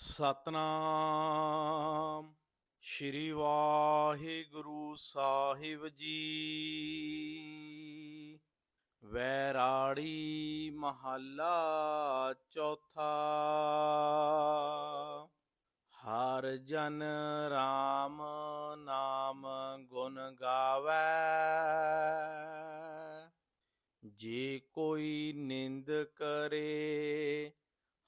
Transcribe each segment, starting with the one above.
ਸਤਨਾਮ। ਸ਼੍ਰੀ ਵਾਹਿਗੁਰੂ ਸਾਹਿਬ ਜੀ। ਵੈਰਾੜੀ ਮਹੱਲਾ ਚੌਥਾ। ਹਰ ਜਨ ਰਾਮ ਨਾਮ ਗੁਣ ਗਾਵੇ। ਜੇ ਕੋਈ ਨਿੰਦ ਕਰੇ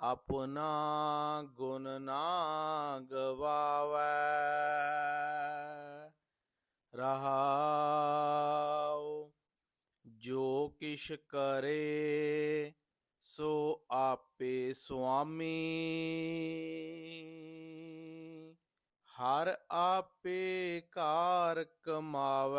ਆਪਣਾ ਗੁਣ ਨਾ ਗਵਾਵੇ। ਰਹਾਉ, ਜੋ ਕਿਛ ਕਰੇ, ਸੋ ਆਪੇ ਸੁਆਮੀ। ਹਰ ਆਪੇ ਕਾਰ ਕਮਾਵੇ।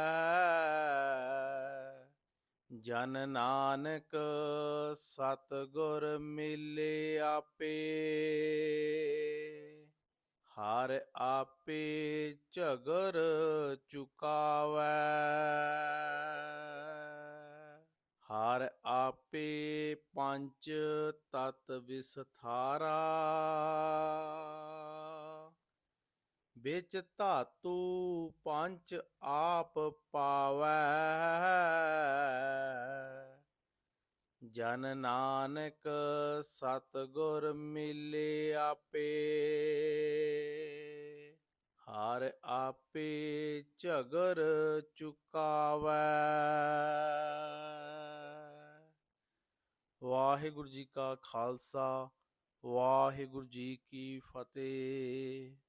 ਜਨ ਨਾਨਕ ਸਤਗੁਰ ਮਿਲੇ ਆਪੇ ਹਰ ਆਪੇ ਝਗਰ ਚੁਕਾਵੈ ਹਰ ਆਪੇ ਪੰਜ ਤਤ ਵਿਸਥਾਰਾ ਵਿੱਚ ਧਾਤੂ ਪੰਜ ਆਪ ਪਾਵੈ। ਜਨ ਨਾਨਕ ਸਤਗੁਰ ਮਿਲੇ ਆਪੇ। ਹਰ ਆਪੇ ਝਗਰ ਚੁਕਾਵੈ। ਵਾਹਿਗੁਰੂ ਜੀ ਕਾ ਖਾਲਸਾ, ਵਾਹਿਗੁਰੂ ਜੀ ਕੀ ਫਤਿਹ।